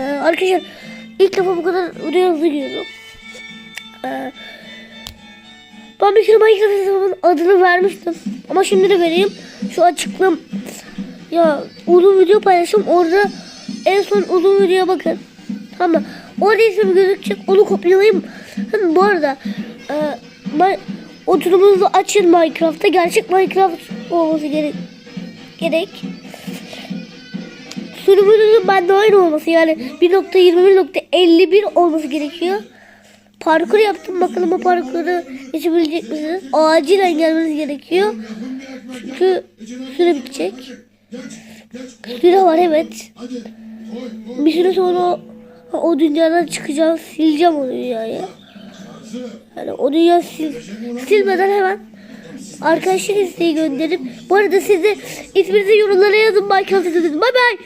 Arkadaşlar ilk defa bu kadar oraya hızlı giriyorum. Ee, ben bir kere Minecraft hesabımın adını vermiştim. Ama şimdi de vereyim. Şu açıklığım. Ya uzun video paylaşım. Orada en son uzun videoya bakın. Tamam? Orada isim gözükecek. Onu kopyalayayım. Hem bu arada e, ben oturumunuzu açın Minecraft'ta. Gerçek Minecraft olması gerek. Gerek. Sürümünüzün bende aynı olması yani 1.21.51 olması gerekiyor. Parkur yaptım bakalım o parkuru geçebilecek misiniz? Acilen gelmeniz gerekiyor. Çünkü süre bitecek. Süre var evet. Bir süre sonra o, o dünyadan çıkacağım, sileceğim o dünyayı. Yani o dünya sil, silmeden hemen arkadaşlık isteği gönderip bu arada siz de isminizi yorumlara yazın Minecraft izlediniz. Bye bye.